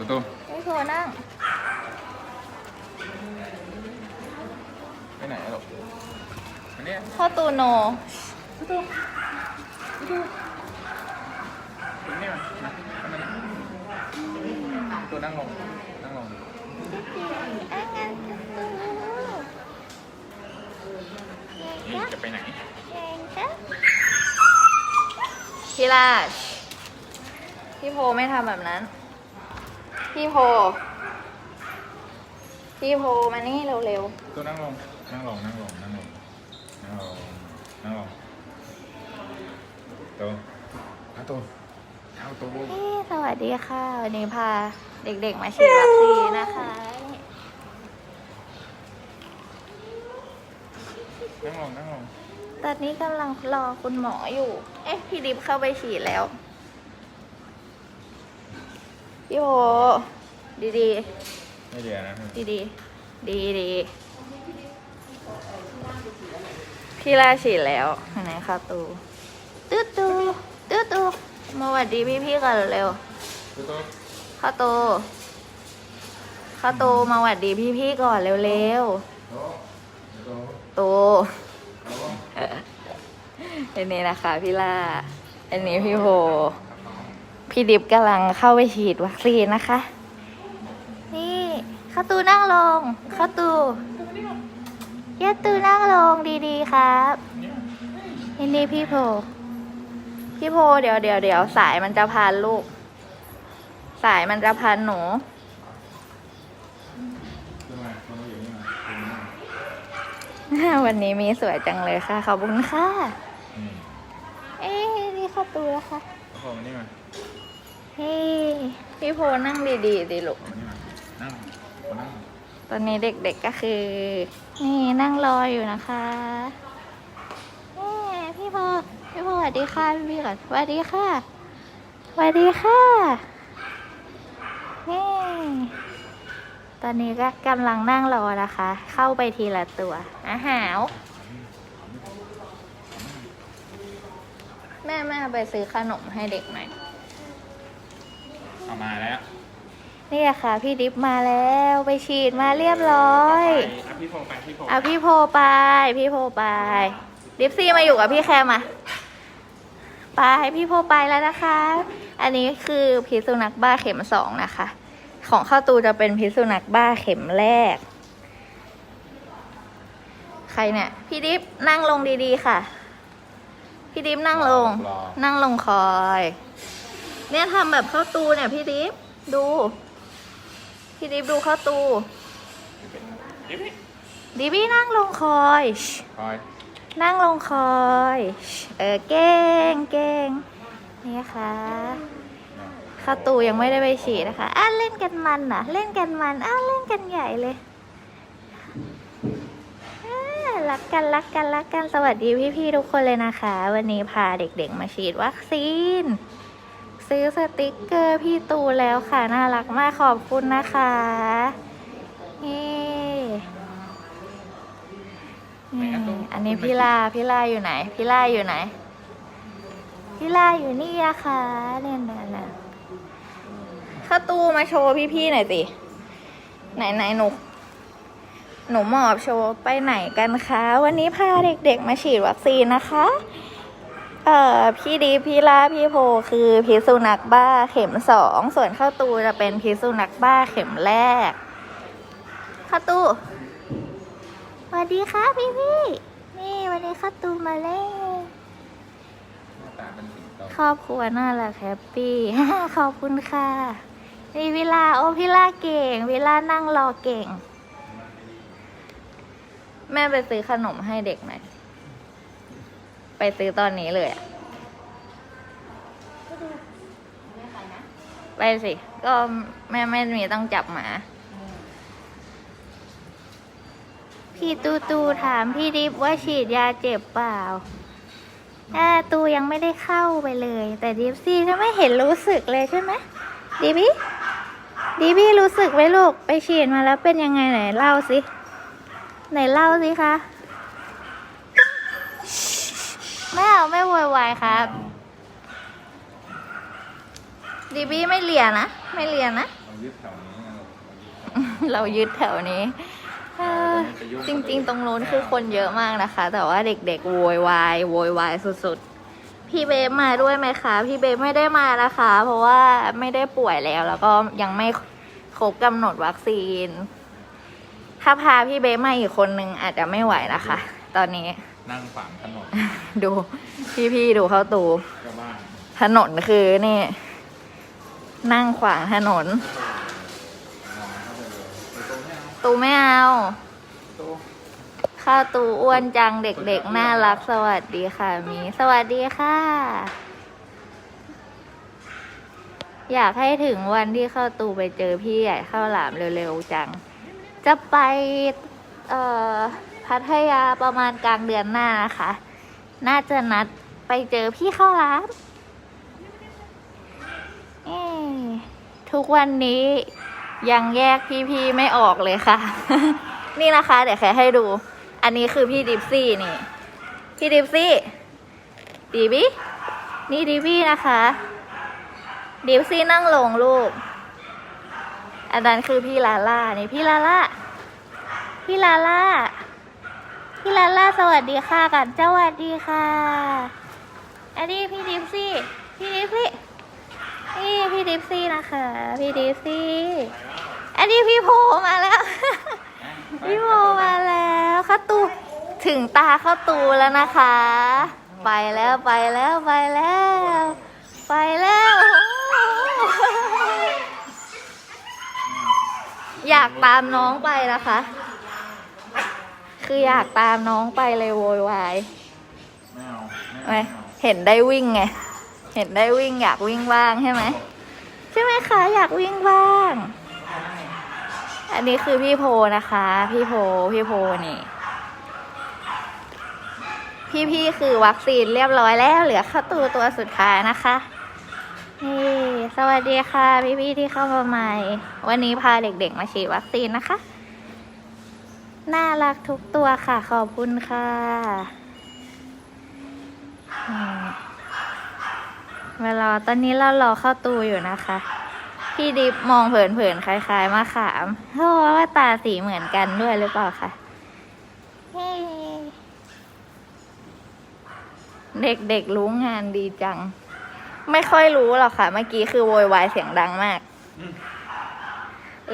ตุ๊ตุ๊พี่โทรนั่ง ไปไหนอะลูกอันเนี้ยเข้าตูโน ตัวนี้มามาเอามานี่ตัวนั่งลง นั่งลงอะงั้นตูนี่จะไปไหน พี่ราชพี่โพไม่ทำแบบนั้น พี่โพ พี่โพมานี่เร็วตัวนั่งลง นั่งลง นั่งลง นั่งลง นั่งลง นั่งลงตัวเอาตัวเอาตัวๆพี่สวัสดีค่ะ วันนี้พาเด็กๆมาฉีดวัคซีนนะคะ นั่งลง นั่งลง ตอนนี้กำลังรอคุณหมออยู่ เอ๊ะ พี่ดิฟเข้าไปฉีดแล้วพี่ โพดีดีไม่เดียวนะดีดีดีดีๆพี่ลาฉีดแล้วไหนคะตูตื้อตูตื้อตูมาหวัดดีพี่พี่ๆก่อนเร็วตัวตัวๆเข้าตูเข้าตูมาหวัดดีพี่พี่ๆก่อนเร็วโตโตๆตูเอาอันนี้นะคะพี่ล่าอันนี้พี่โฮ พี่ดิบกำลังเข้าไปฉีดวัคซีนนะคะ นี่ข้าตูนั่งลงข้าตูเยดตูนั่งลงดีๆครับนี่นี่พี่โพ พี่โพเดี๋ยวเดี๋ยวเดี๋ยวสายมันจะพันลูก สายมันจะพันหนู วันนี้มีสวยจังเลยค่ะ ขอบคุณค่ะ เอ๊ะนี่ข้าตูแล้วค่ะ ของมานี่มาเฮ้ยพี่โพนั่งดีๆดีลูกเอามานี่มานั่งมานั่งตอนนี้เด็กๆก็คือ นี่นั่งรออยู่นะคะเอ้พี่โพพี่โพสวัสดีค่ะพี่พี่ก่อนสวัสดีค่ะสวัสดีค่ะนี่ตอนนี้ก็กำลังนั่งรอนะคะ เข้าไปทีละตัวอาหาว แม่แม่ไปซื้อขนมให้เด็กหน่อย เอามาแล้วนี่ค่ะ พี่ดิฟมาแล้วไปฉีดมาเรียบร้อยเอาพี่โฟไปพี่โฟเอาพี่โพไป พี่โพไป ดิฟซี่มาอยู่กับพี่แคมอะไปพี่โพไปแล้วนะคะ อันนี้คือพิษสุนัขบ้าเข็มสองนะคะ ของเข้าตูจะเป็นพิษสุนัขบ้าเข็มแรก ใครเนี่ย พี่ดิฟนั่งลงดีๆค่ะ พี่ดิฟนั่งลงนั่งลงคอย เนี่ยทำแบบเข้าตูเนี่ยพี่ดิฟดู พี่ดิฟดูเข้าตู ดิพี่ดิบี้นั่งลงคอยคอยนั่งลงคอยเออเก่งเก่งนี่ค่ะเข้าตูยังไม่ได้ไปฉีดนะคะอะเล่นกันมันนะเล่นกันมันอะเล่นกันใหญ่เลยอะ รักกันรักกันรักกันสวัสดีพี่ๆทุกคนเลยนะคะ วันนี้พาเด็กๆมาฉีดวัคซีน ซื้อสติกเกอร์พี่ตูแล้วค่ะน่ารักมากขอบคุณนะคะนี่นี่อันนี้พี่ลาพี่ลาอยู่ไหนพี่ลาอยู่ไหนพี่ลาอยู่นี่อะค่ะเนี่ยเนี่ยเนี่ยเข้าตู้มาโชว์พี่ๆหน่อยสิไหนไหนหนู หนูหมอบโชว์ไปไหนกันคะ วันนี้พาเด็กๆมาฉีดวัคซีนนะคะ เอ่อพี่ดีพี่ลาพี่โพคือพิษสุนัขบ้าเข็มสอง ส่วนข้าตูจะเป็นพิษสุนัขบ้าเข็มแรกข้าตูสวัสดีค่ะพี่พี่ๆนี่วันนี้ข้าตูมาแล้วหน้าตาเป็นสิงโตครอบครัวน่ารักแฮปปี้ขอบคุณค่ะนี่วิลาโอ้พี่ลาเก่ง วิลานั่งรอเก่ง แม่ไปซื้อขนมให้เด็กหน่อยไปซื้อตอนนี้เลยอะไปสิ ก็แม่ไม่มีต้องจับหมา พี่ตูตูถามพี่ดิฟว่าฉีดยาเจ็บเปล่าอ่าตูยังไม่ได้เข้าไปเลย แต่ดิฟซี่จะไม่เห็นรู้สึกเลยใช่ไหมดิบี้ดิบี้รู้สึกไหมลูก ไปฉีดมาแล้วเป็นยังไงไหนเล่าสิ ไหนเล่าสิคะไม่เอาไม่โวยวายครับ ดีบี้ไม่เลียนะ ไม่เลียนะ เรายึดแถวนี้ไงลูกเรายึดแถวนี้เออจริง ๆ ตรงนู้นคือคนเยอะมากนะคะ แต่ว่าเด็กๆโวยวายโวยวายสุดๆ พี่เบฟมาด้วยไหมคะ พี่เบฟไม่ได้มานะคะ เพราะว่าไม่ได้ป่วยแล้ว แล้วก็ยังไม่ครบกำหนดวัคซีน ถ้าพาพี่เบฟมาอีกคนนึงอาจจะไม่ไหวนะคะ ตอนนี้ นั่งฝังถนนดู พี่ๆดูเข้าตู ก็บ้านถนนคือนี่ นั่งขวางถนน นอนเข้าไปเลยไปตรงนี้เอาตูไม่เอาตู้ข้าวตูอ้วนจังเด็กๆ น่ารักสวัสดีค่ะมี สวัสดีค่ะ อยากให้ถึงวันที่เข้าตูไปเจอพี่ใหญ่ข้าวหลามเร็วๆจัง จะไปพัทยาประมาณกลางเดือนหน้านะคะ น่าจะนัดไปเจอพี่ข้าวหลามเอ๊ะทุกวันนี้ยังแยกพี่ๆไม่ออกเลยค่ะ นี่นะคะ เดี๋ยวแค่ให้ดู อันนี้คือพี่ดิฟซี่นี่ พี่ดิฟซี่ดีบี้นี่ดิบี้นะคะ ดิฟซี่นั่งลงลูก อันนั้นคือพี่ลาล่านี่พี่ลาล่าพี่ลาล่าพี่ลาล่าสวัสดีค่ะกันสวัสดีค่ะ อันนี้พี่ดิฟซี่พี่ดิฟซี่นี่พี่ดิฟซี่นะคะพี่ดิฟซี่ อันนี้พี่โพมาแล้ว พี่โมมาแล้วเข้าตูถึงตาเข้าตูแล้วนะคะ ไปแล้วไปแล้วไปแล้ว ไปแล้ว อยากตามน้องไปนะคะ คืออยากตามน้องไปเลยโวยวายไม่เอาไหมไม่เอาเห็นได้วิ่งไง เห็นได้วิ่งอยากวิ่งบ้างใช่ไหมใช่ไหมคะอยากวิ่งบ้าง อันนี้คือพี่โพนะคะ พี่โพพี่โพนี่ พี่ๆคือวัคซีนเรียบร้อยแล้ว เหลือเข้าตัวตัวสุดท้ายนะคะ นี่สวัสดีค่ะ พี่ๆที่เข้ามาใหม่ วันนี้พาเด็กๆมาฉีดวัคซีนนะคะ น่ารักทุกตัวค่ะ ขอบคุณค่ะมเวลาตอนนี้เรารอเข้าตูอยู่นะคะ พี่ดิฟมองเผินๆคล้ายๆมาขามเพราะว่าตาสีเหมือนกันด้วยหรือเปล่าคะเด็กๆรู้งานดีจัง ไม่ค่อยรู้หรอกค่ะ เมื่อกี้คือโวยวายเสียงดังมาก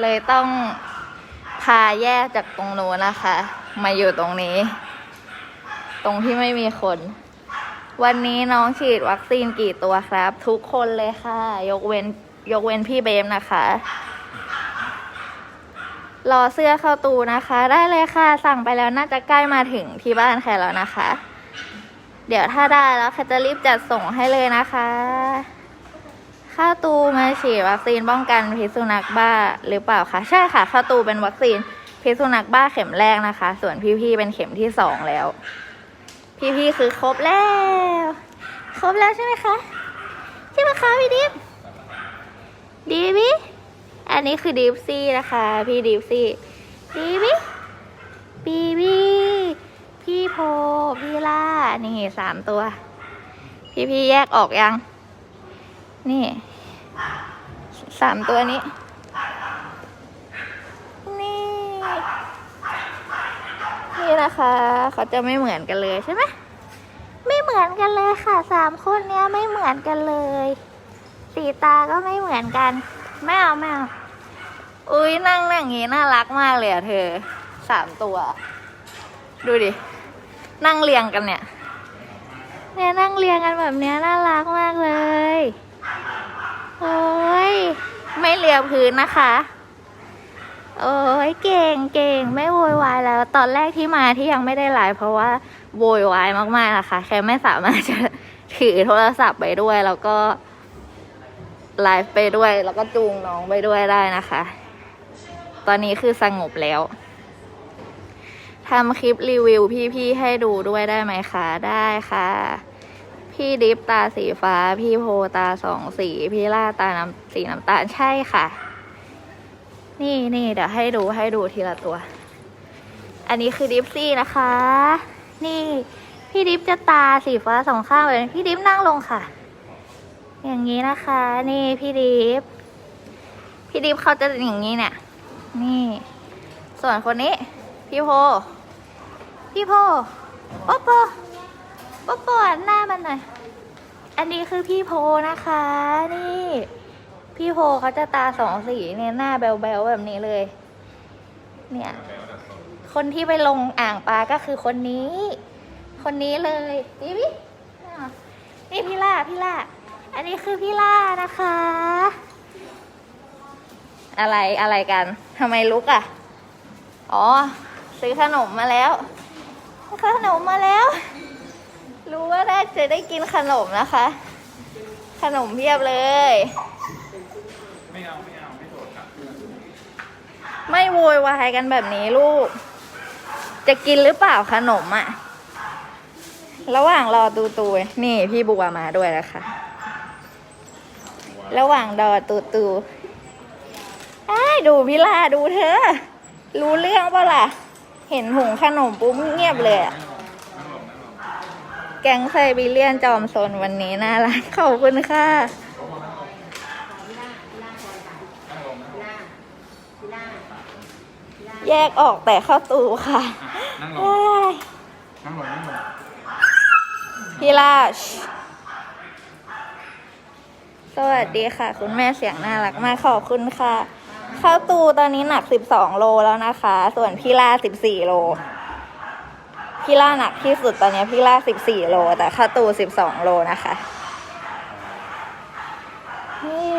เลยต้องพาแยกจากตรงโน้นนะคะ มาอยู่ตรงนี้ ตรงที่ไม่มีคน วันนี้น้องฉีดวัคซีนกี่ตัวครับ ทุกคนเลยค่ะ ยกเว้นยกเว้นพี่เบมนะคะ รอเสื้อเข้าตูนะคะ ได้เลยค่ะ สั่งไปแล้วน่าจะใกล้มาถึงที่บ้านแค่แล้วนะคะ เดี๋ยวถ้าได้แล้วแค่จะรีบจัดส่งให้เลยนะคะ ข้าตูมาฉีดวัคซีนป้องกันพิษสุนัขบ้าหรือเปล่าคะใช่ค่ะ ข้าตูเป็นวัคซีนพิษสุนัขบ้าเข็มแรกนะคะ ส่วนพี่ๆเป็นเข็มที่สองแล้ว พี่ๆคือครบแล้ว ครบแล้วใช่ไหมคะใช่ไหมคะพี่ดิฟดีบิอันนี้คือดีฟซี่นะคะ พี่ดีฟซี่ดีบิบีบี พี่โพพี่ล่า นี่สามตัว พี่พี่แยกออกยัง นี่สามตัวนี้ นี่ นี่นะคะ เขาจะไม่เหมือนกันเลยใช่ไหมไม่เหมือนกันเลยค่ะสามคนเนี้ยไม่เหมือนกันเลย สีตาก็ไม่เหมือนกันไม่เอาไม่เอาอุ้ยนั่งนั่งอย่างงี้น่ารักมากเลยอะเธอสามตัว ดูดิ นั่งเรียงกันเนี่ย เนี่ยนั่งเรียงกันแบบเนี้ยน่ารักมากเลย โอ้ยไม่เลียพื้นนะคะ โอ้ยเก่งเก่งไม่โวยวายแล้ว ตอนแรกที่มาที่ยังไม่ได้ไลฟ์เพราะว่าโวยวายมากๆนะคะ แค่ไม่สามารถจะถือโทรศัพท์ไปด้วย แล้วก็ไลฟ์ไปด้วย แล้วก็จูงน้องไปด้วยได้นะคะ ตอนนี้คือสงบแล้ว ทำคลิปรีวิวพี่ๆให้ดูด้วยได้ไหมคะ ได้ค่ะ พี่ดิฟตาสีฟ้า พี่โพตาสองสี พี่ล่าตาน้ำสีน้ำตาลใช่ค่ะ นี่นี่เดี๋ยวให้ดูให้ดูทีละตัว อันนี้คือดิฟซี่นะคะ นี่ พี่ดิฟจะตาสีฟ้าสองข้างเลยพี่ดิฟนั่งลงค่ะ อย่างนี้นะคะ นี่พี่ดิฟพี่ดิฟเขาจะอย่างนี้เนี่ย นี่ ส่วนคนนี้ พี่โพ พี่โพโปโปโปโปอ่านหน้ามันหน่อย อันนี้คือพี่โพนะคะ นี่ พี่โพเขาจะตาสองสีเนี่ยหน้าแบวๆแบบนี้เลย เนี่ย คนที่ไปลงอ่างปลาก็คือคนนี้ คนนี้เลยนี่พี่นี่พี่ล่าพี่ล่าอันนี้คือพี่ล่านะคะ อะไรอะไรกันทำไมลุกอะ อ๋อ ซื้อขนมมาแล้ว ขนมมาแล้ว รู้ว่าได้จะได้กินขนมนะคะ ขนมเพียบเลย ไม่เอาไม่เอาไม่โดดกลับไม่โวยวายกันแบบนี้ลูก จะกินหรือเปล่าขนมอะระหว่างรอตูตูนี่พี่บัวมาด้วยนะคะ ระหว่างรอตูตูอ้ายดูพี่ลาดูเธอ รู้เรื่องเปล่าล่ะ เห็นหุงขนมปุ๊บเงียบเลยอะนั่งลงนั่งลงแกงไซบีเรียนจอมซนวันนี้น่ารักขอบคุณค่ะนั่งลงนั่งลงแยกออกแต่เข้าตูค่ะอะนั่งลงเอ้ยนั่งลงนั่งลงพี่ราชสวัสดีค่ะ คุณแม่เสียงน่ารักมากขอบคุณค่ะ ข้าวตูตอนนี้หนัก 12 โลแล้วนะคะ ส่วนพี่ล่า 14 โล พี่ล่าหนักที่สุดตอนนี้พี่ล่า 14 โล แต่ข้าวตู 12 โลนะคะนี่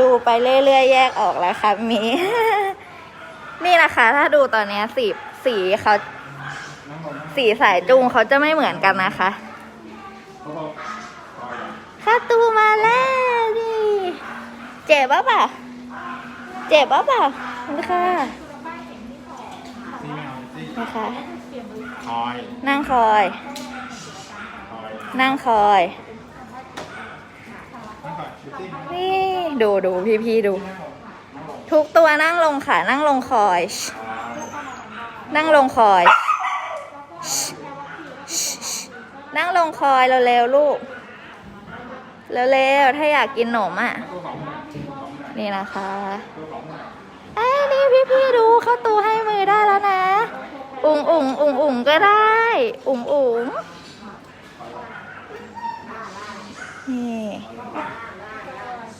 ดูไปเรื่อยๆ แยกออกแล้วค่ะมี นี่นะคะ ถ้าดูตอนนี้สีสีเขาสีสายจุงเขาจะไม่เหมือนกันนะคะข้าตูมาแล้วดิเจ็บปะปล่า เจ็บปะเปล่านี่ค่ะซี่ไม่เอาซี่นี่ค่ะคอยนั่งคอย คอยนั่งคอย นั่งก่อนชูตี้นี่ ดูดูพี่พี่ๆดู ทุกตัวนั่งลงค่ะ นั่งลงคอย นั่งลงคอย นั่งลงคอยเร็วๆลูก เร็วๆถ้าอยากกินขนมอะ ตัวของมึงของมึง นี่นะคะตัวของมึงไอ้ยนี่พี่พี่ดูเข้าตูให้มือได้แล้วนะ อุ๋งอุ๋งอุ๋งอุ๋งก็ได้ อุ๋งอุ๋งนี่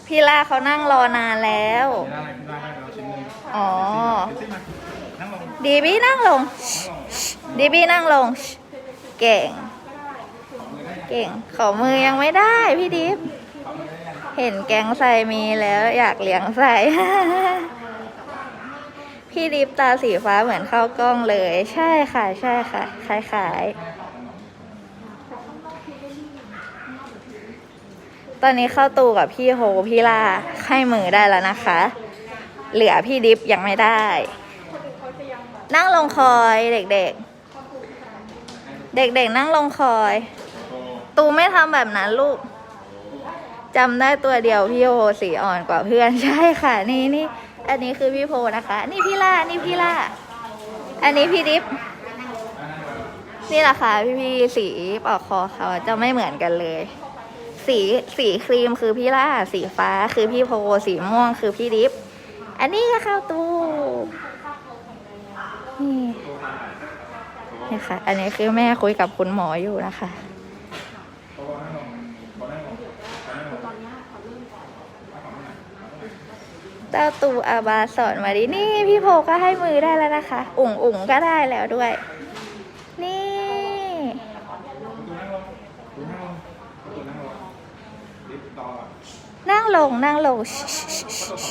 พี่ล่าเขานั่งรอนานแล้ว อ๋อ ดีบี้นั่งลง ดีบี้นั่งลง เก่ง เก่ง ขอมือยังไม่ได้พี่ดิฟ เห็นแกงใสมีแล้วอยากเลี้ยงใสพี่ดิฟตาสีฟ้าเหมือนเข้ากล้องเลย ใช่ค่ะ ใช่ค่ะคล้ายๆ ตอนนี้เข้าตูกับพี่โฮพี่ล่าให้มือได้แล้วนะคะ เหลือพี่ดิฟยังไม่ได้ นั่งลงคอยเด็กๆ เด็กๆนั่งลงคอย ตูไม่ทำแบบนั้นลูก จำได้ตัวเดียวพี่โพสีอ่อนกว่าเพื่อนใช่ค่ะ นี่นี่อันนี้คือพี่โพนะคะ นี่พี่ล่านี่พี่ล่า อันนี้พี่ดิฟนี่แหละค่ะพี่พี่ๆสีปอกคอเขาจะไม่เหมือนกันเลย สีสีครีมคือพี่ล่า สีฟ้าคือพี่โพสีม่วงคือพี่ดิฟอันนี้ก็เข้าตู้นี่นี่ค่ะ อันนี้คือแม่คุยกับคุณหมออยู่นะคะ ตัวนั่งลงตัวนั่งลงตัวนั่งลง เต้าตูอาบาสอนมาดิ นี่พี่โพก็ให้มือได้แล้วนะคะ อุ่งอุ่งก็ได้แล้วด้วย นี่ นั่งลงนั่งลงนั่งหลง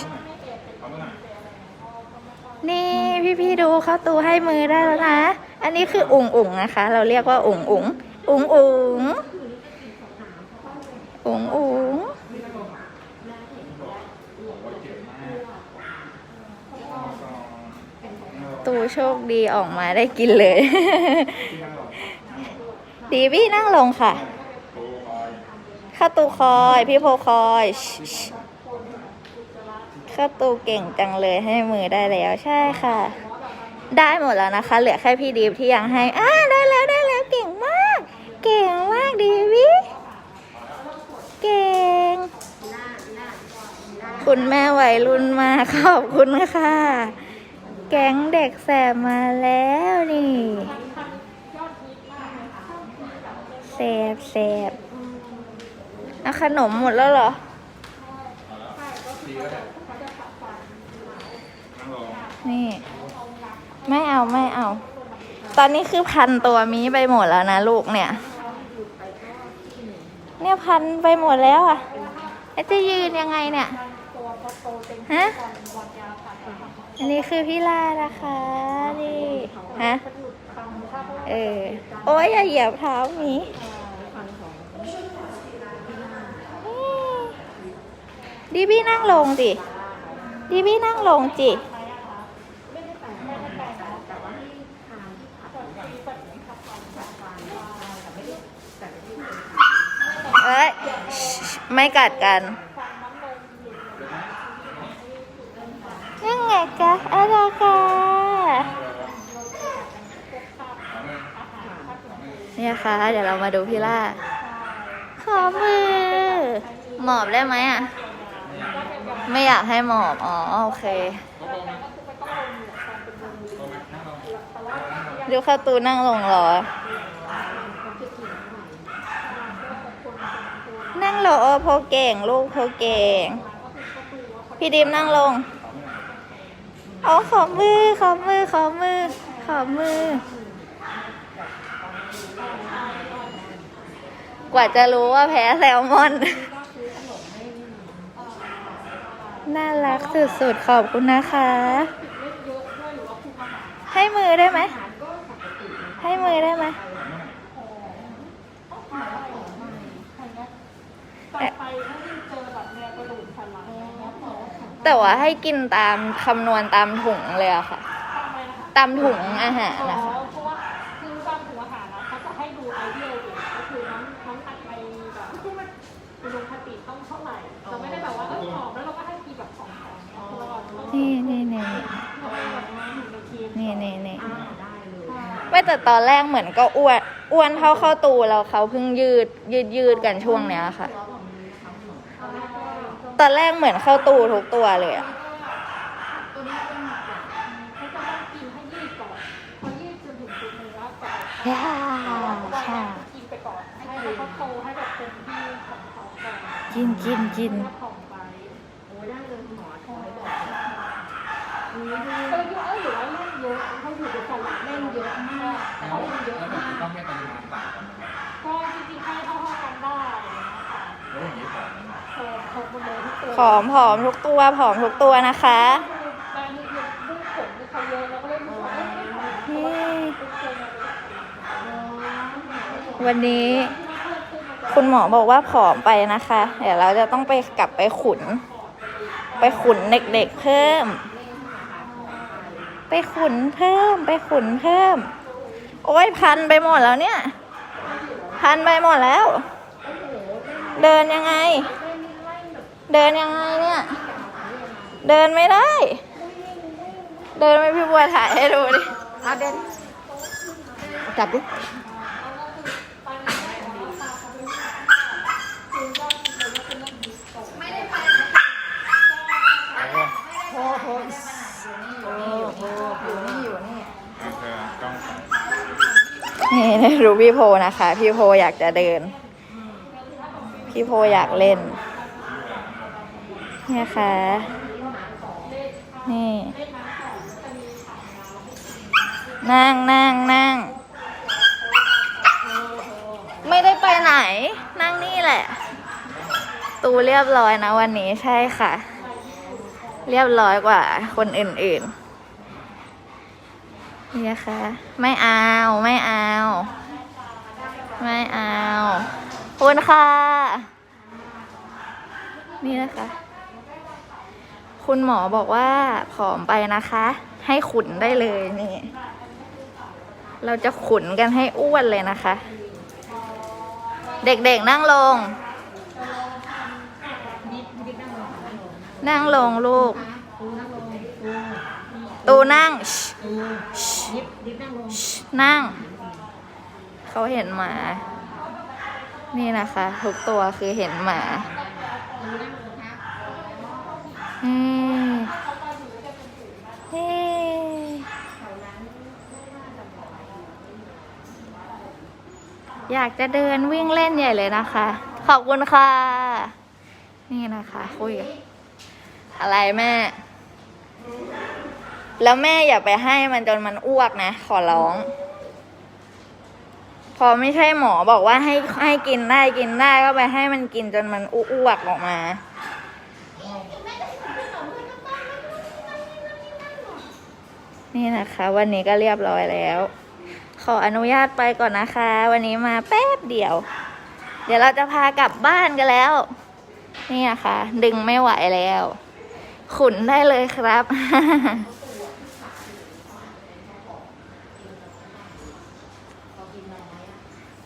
นี่พี่พี่ๆดูเขาตูให้มือได้แล้วนะ อันนี้คืออุ่งอุ่งนะคะ เราเรียกว่าอุ่งอุ่งอุ่งอุ่งอุ่งอุ่งตู โชคดีออกมาได้กินเลย ดีพี่นั่งลงค่ะเข้าตูคอยพี่โพคอยเข้าตูเก่งจังเลยให้มือได้แล้วใช่ค่ะ ได้หมดแล้วนะคะ เหลือแค่พี่ดีฟที่ยังให้อ่าได้แล้วได้แล้วเก่งมาก เก่งมากดีวิเก่ง คุณแม่วัยรุ่นมากขอบคุณค่ะ แก๊งเด็กแสบมาแล้วนี่แสบแสบเอาขนมหมดแล้วเหรอ นี่ ไม่เอาไม่เอา ตอนนี้คือพันตัวมีไปหมดแล้วนะลูกเนี่ย เนี่ยพันไปหมดแล้วอะ จะยืนยังไงเนี่ย ฮะ อันนี้คือพี่ลานะคะนี่ฮะเออโอ้ยอย่าเหยียบเท้ามีดีบี้นั่งลงดิดีบี้นั่งลงจิเอ้ยไม่กัดกัน ยังไงกะอะไรกะเนี่ยค่ะ เดี๋ยวเรามาดูพี่ล่า ขอมือ หมอบได้ไหมอะ ไม่อยากให้หมอบ อ๋อ โอเค ดูข้าตูนั่งลงหรอ นั่งลงเออโพเก่ง ลูกโพเก่ง พี่ดิมนั่งลง อ๋อขอมือขอมือขอมือขอมือ กว่าจะรู้ว่าแพ้แซลมอน น่ารักสุดๆ ขอบคุณนะคะ ให้มือได้ไหม ให้มือได้ไหม แต่ว่าให้กินตามคำนวณตามถุงเลยอะค่ะตามถุงอาหารอ๋อนะคะ เพราะว่าคือตามถุงอาหารนะเขาจะให้ดูไอเดียอยู่ก็คือน้ำน้ำหนักในแบบอุดมคติต้องเท่าไหร่เราไม่ได้แบบว่าเออผอมแล้วเราก็ให้กินแบบของแข็งตลอดเนี่นี่นี่เราเป็นแบบว่าอยู่ในทีนี่นี่นี่ไม่แต่ตอนแรกเหมือนก็อ้วนอ้วนเท่าเข้าตูแล้วเขาเพิ่งยืดยืดยืดกันช่วงเนี้ยค่ะ ตอนแรกเหมือนเข้าตูทุกตัวเลยอะเขาจะต้องกินให้ยืดก่อนพอยืดจนถึงจุดหนึ่งแล้วก่อนย่าวัยค่กินไปก่อนให้เขาโตให้แบบเต็มที่ของเขาก่อนกินกินกินแล้วผอมไปโอ้ได้เลยหมอทอยบอกเยคิดว่าเออหรือว่าเล่นเยอะเขาอยู่ในสลับเล่นเยอะมากเขาเล่นเยอะมากต้องให้ปริมาณต่างกันไหมก็จริงๆให้เท่า ผล่โผล่หอมผอมทุกตัวผอมทุกตัวนะคะวันนี้ คุณหมอบอกว่าผอมไปนะคะ เดี๋ยวเราจะต้องไปกลับไปขุน ไปขุนเด็กๆเพิ่ม ไปขุนเพิ่ม ไปขุนเพิ่ม โอ้ยพันไปหมดแล้วเนี่ย พันไปหมดแล้ว เดินยังไง เดินยังไงเนี่ย เดินไม่ได้ เดินไม่พี่บัวถ่ายให้ดูดิเอาเดินจับดิโอ้โหโอ้โหอยู่นี่อยู่นี่เออต้องนี่ดูพี่โพนะคะ พี่โพอยากจะเดิน พี่โพอยากเล่นเนี่ค่ะนี่ นั่งนั่งนั่ง ไม่ได้ไปไหน นั่งนี่แหละ ตูเรียบร้อยนะวันนี้ใช่ค่ะ เรียบร้อยกว่าคนอื่นๆนี่นะคะไม่เอาไม่เอา ไม่เอาคุณค่ะ นี่นะคะ คุณหมอบอกว่าผอมไปนะคะ ให้ขุนได้เลยนี่ เราจะขุนกันให้อ้วนเลยนะคะ เด็กๆนั่งลง นั่งลงลูก ตูนั่ง นั่ง เขาเห็นหมา นี่นะคะ ทุกตัวคือเห็นหมา อืมเขาตอนอยู่ด้วยกันเป็นฝูงมากเฮ้อยากจะเดินวิ่งเล่นใหญ่เลยนะคะ ขอบคุณค่ะ นี่นะคะคุยอะไรแม่ แล้วแม่อย่าไปให้มันจนมันอ้วกนะ ขอร้อง พอไม่ใช่หมอบอกว่าให้ให้กินได้กินได้ก็ไปให้มันกินจนมันอ้วกออกมา นี่นะคะ วันนี้ก็เรียบร้อยแล้ว ขออนุญาตไปก่อนนะคะ วันนี้มาแป๊บเดียว เดี๋ยวเราจะพากลับบ้านกันแล้ว นี่นะคะ ดึงไม่ไหวแล้ว ขุนได้เลยครับ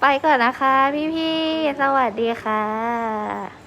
ไปก่อนนะคะ พี่ๆ สวัสดีค่ะ